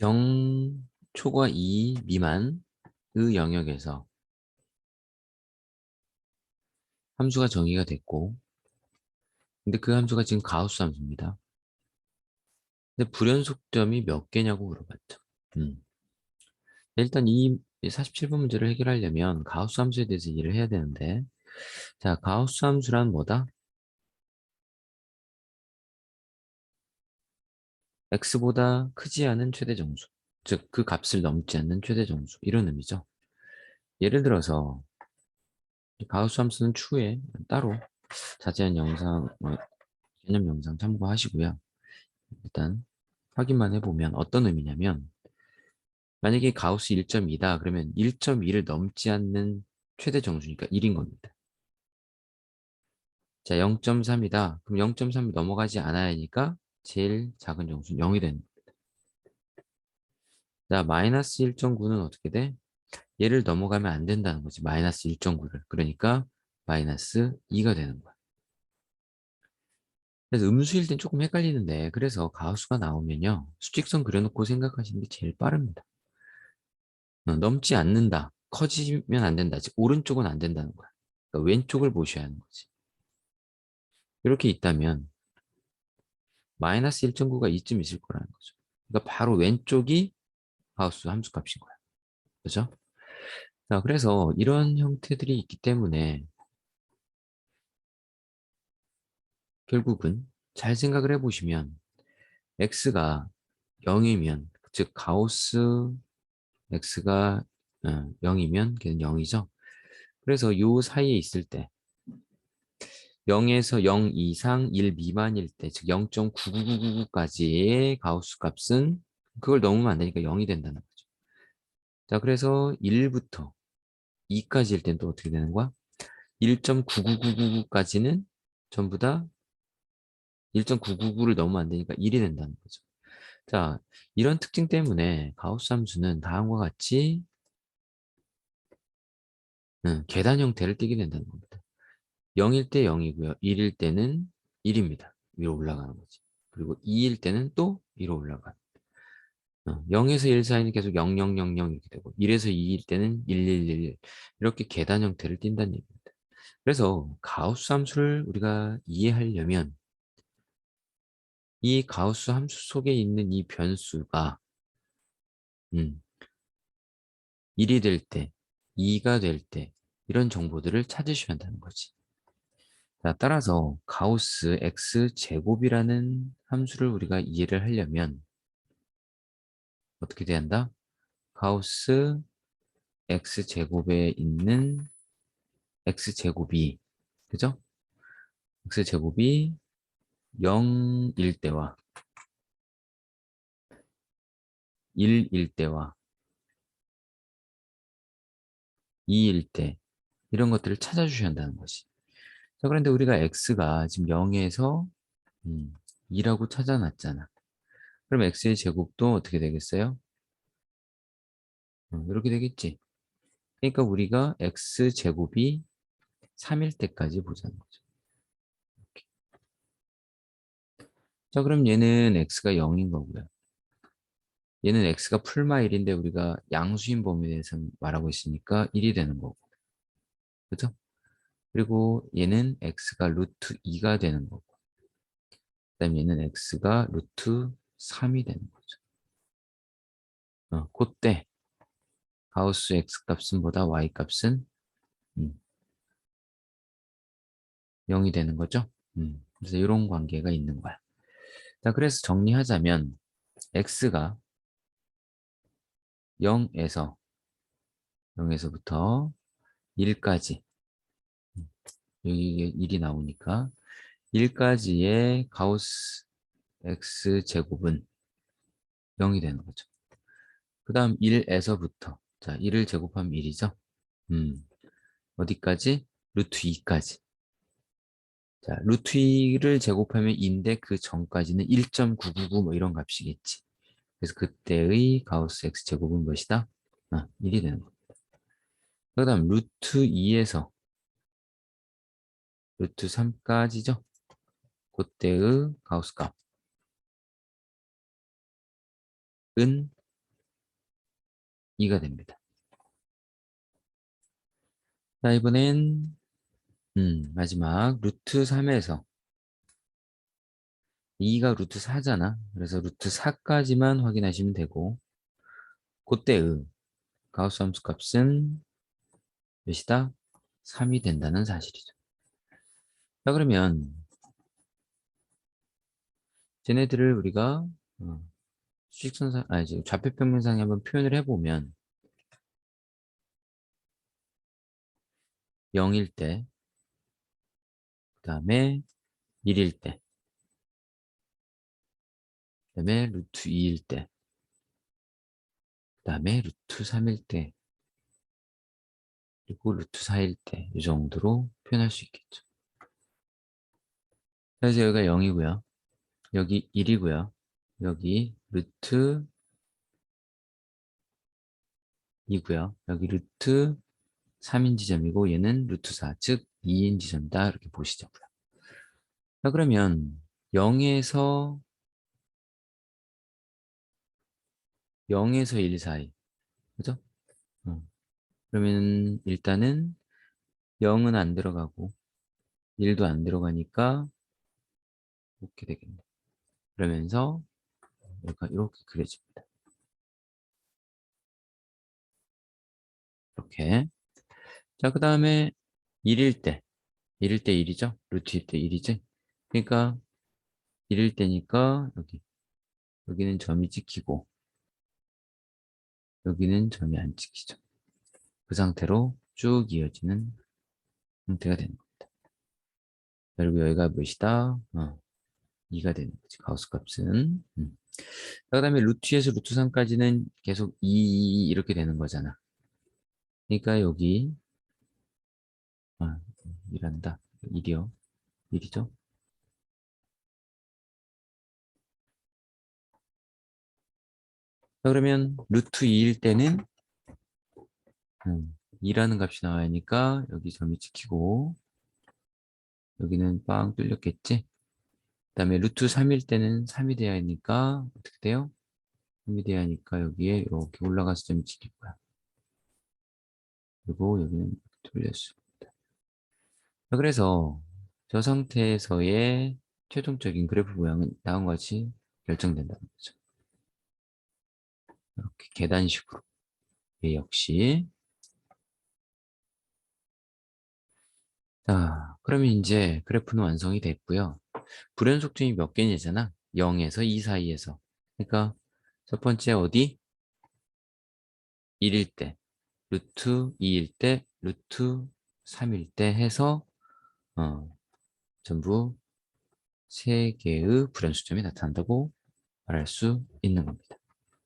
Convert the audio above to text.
0 초과 2 미만의 영역에서 함수가 정의가 됐고 근데 그 함수가 지금 가우스 함수입니다. 근데 불연속점이 몇 개냐고 물어봤죠. 음. 일단 이 47번 문제를 해결하려면 가우스 함수에 대해서 이해를 해야 되는데 자 가우스 함수란 뭐다? X보다 크지 않은 최대 정수 즉 그 값을 넘지 않는 최대 정수 이런 의미죠. 예를 들어서 가우스 함수는 추후에 따로 자세한 영상 뭐, 개념 영상 참고하시고요. 일단 확인만 해보면 어떤 의미냐면 만약에 가우스 1.2다 그러면 1.2를 넘지 않는 최대 정수니까 1인 겁니다. 자 0.3이다 그럼 0.3이 넘어가지 않아야 하니까 제일 작은 정수는 0이 되는 겁니다. 자 마이너스 1.9는 어떻게 돼? 얘를 넘어가면 안 된다는 거지 마이너스 1.9를 그러니까 마이너스 2가 되는 거야. 그래서 음수일 땐 조금 헷갈리는데 그래서 가우스가 나오면요. 수직선 그려놓고 생각하시는 게 제일 빠릅니다. 어, 넘지 않는다. 커지면 안 된다. 즉 오른쪽은 안 된다는 거야. 그러니까 왼쪽을 보셔야 하는 거지. 이렇게 있다면 마이너스 1.9가 이쯤 있을 거라는 거죠. 그러니까 바로 왼쪽이 가우스 함수 값인 거야. 그죠? 자, 그래서 이런 형태들이 있기 때문에 결국은 잘 생각을 해보시면 x가 0이면 즉 가우스 x가 0이면 어, 걔는 0이죠. 그래서 요 사이에 있을 때 0에서 0 이상 1 미만일 때, 즉 0.9999까지의 가우스 값은 그걸 넘으면 안 되니까 0이 된다는 거죠. 자, 그래서 1부터 2까지일 땐 또 어떻게 되는 거야? 1.9999까지는 전부 다 1.999를 넘으면 안 되니까 1이 된다는 거죠. 자, 이런 특징 때문에 가우스 함수는 다음과 같이 음, 계단 형태를 띠게 된다는 겁니다. 0일 때 0이고요. 1일 때는 1입니다. 위로 올라가는 거지. 그리고 2일 때는 또 위로 올라가. 어, 0에서 1 사이는 계속 0, 0, 0, 0 이렇게 되고 1에서 2일 때는 1, 1, 1, 1 이렇게 계단 형태를 띈다는 얘기입니다. 그래서 가우스 함수를 우리가 이해하려면 이 가우스 함수 속에 있는 이 변수가 음, 1이 될 때, 2가 될 때 이런 정보들을 찾으셔야 한다는 거지. 자, 따라서 가우스 x제곱이라는 함수를 우리가 이해를 하려면 어떻게 돼야 한다? 가우스 x제곱에 있는 x제곱이 그죠? x제곱이 0일 때와 1일 때와 2일 때 이런 것들을 찾아주셔야 한다는 것이 자 그런데 우리가 x가 지금 0에서 음, 2라고 찾아놨잖아 그럼 x의 제곱도 어떻게 되겠어요? 어, 이렇게 되겠지 그러니까 우리가 x제곱이 3일 때까지 보자는 거죠 자, 그럼 얘는 x가 0인 거고요. 얘는 x가 풀마일인데 우리가 양수인 범위에 대해서 말하고 있으니까 1이 되는 거고. 그죠? 그리고 얘는 x가 루트 2가 되는 거고. 그 다음에 얘는 x가 루트 3이 되는 거죠. 어, 그때 가우스 x 값은 보다 y 값은 음, 0이 되는 거죠. 음, 그래서 이런 관계가 있는 거야. 자, 그래서 정리하자면 x가 0에서 0에서부터 1까지 여기 1이 나오니까 1까지의 가우스 x제곱은 0이 되는 거죠. 그 다음 1에서부터 자 1을 제곱하면 1이죠. 음, 어디까지? 루트 2까지. 자, 루트 2를 제곱하면 2인데 그 전까지는 1.999 뭐 이런 값이겠지. 그래서 그때의 가우스 x 제곱은 무엇이다? 아, 1이 되는 겁니다. 그 다음 루트 2에서 루트 3까지죠. 그때의 가우스 값 은 2가 됩니다. 자, 이번엔 음, 마지막 루트 3에서 2가 루트 4잖아. 그래서 루트 4까지만 확인하시면 되고 그때의 가우스 함수 값은 몇이다? 3이 된다는 사실이죠. 자 그러면 쟤네들을 우리가 어, 수직선상 아니 지금 좌표평면상에 한번 표현을 해보면 0일 때, 그 다음에 1일 때, 그 다음에 루트 2일 때, 그 다음에 루트 3일 때, 그리고 루트 4일 때, 이 정도로 표현할 수 있겠죠. 그래서 여기가 0이고요. 여기 1이고요. 여기 루트 2고요. 여기 루트 3인 지점이고 얘는 루트 4, 즉 2인 지점이다. 이렇게 보시죠. 자, 그러면 0에서 0에서 1 사이. 그죠? 어. 그러면 일단은 0은 안 들어가고 1도 안 들어가니까 이렇게 되겠네. 그러면서 여기가 이렇게 그려집니다. 이렇게. 자, 그 다음에 1일 때. 1일 때 1이죠? 루트일 때 1이지? 그러니까 1일 때니까 여기. 여기는 점이 찍히고 여기는 점이 안 찍히죠. 그 상태로 쭉 이어지는 형태가 되는 겁니다. 그리고 여기가 몇이다? 어, 2가 되는 거지. 가우스 값은. 음. 그 다음에 루트에서 루트 3까지는 계속 2 이렇게 되는 거잖아. 그러니까 여기 아, 이란다. 1이요. 1이죠. 자, 그러면 루트 2일 때는 음, 2라는 값이 나와야 하니까 여기 점이 찍히고 여기는 빵 뚫렸겠지? 그 다음에 루트 3일 때는 3이 돼야 하니까 어떻게 돼요? 3이 돼야 하니까 여기에 이렇게 올라가서 점이 거야. 그리고 여기는 뚫렸습니다. 그래서 저 상태에서의 최종적인 그래프 모양은 다음과 같이 결정된다는 거죠. 이렇게 계단식으로. 얘 역시. 자, 그러면 이제 그래프는 완성이 됐고요. 불연속점이 몇 개냐잖아. 0에서 2 사이에서. 그러니까 첫 번째 어디? 1일 때, 루트 2일 때, 루트 3일 때 해서 어, 전부 세 개의 불연속점이 나타난다고 말할 수 있는 겁니다.